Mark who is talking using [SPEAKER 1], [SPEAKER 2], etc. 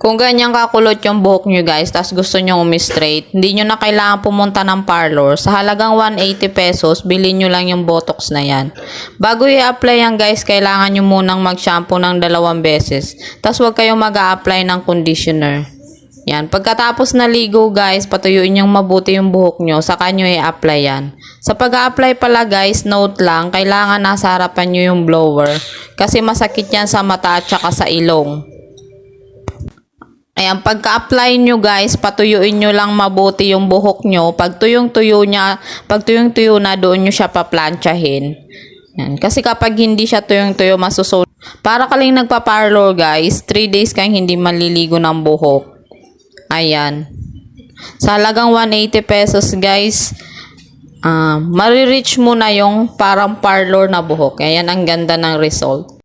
[SPEAKER 1] Kung ganyan kakulot yung buhok nyo guys, tas gusto nyo umi-straight, hindi nyo na kailangan pumunta ng parlor. Sa halagang 180 pesos, bilhin nyo lang yung botox na yan. Bago i-apply yan guys, kailangan nyo munang mag-shampoo ng dalawang beses. Tas huwag kayong mag apply ng conditioner. Yan. Pagkatapos na ligo guys, patuyuin yung mabuti yung buhok nyo, saka nyo i-apply yan. Sa pag-apply pala guys, note lang, kailangan nasa harapan nyo yung blower. Kasi masakit yan sa mata at saka sa ilong. Ayan, pagka-apply nyo guys, patuyuin nyo lang mabuti yung buhok nyo. Pag tuyong-tuyo niya, pag tuyong-tuyo na, doon nyo siya paplantsahin. Yan. Kasi kapag hindi siya tuyong-tuyo, masusunod. Para ka lang nagpa-parlor guys, 3 days kang hindi maliligo ng buhok. Ayan. Sa halagang 180 pesos guys, ah marireach mo na yung parang parlor na buhok. Ayan ang ganda ng result.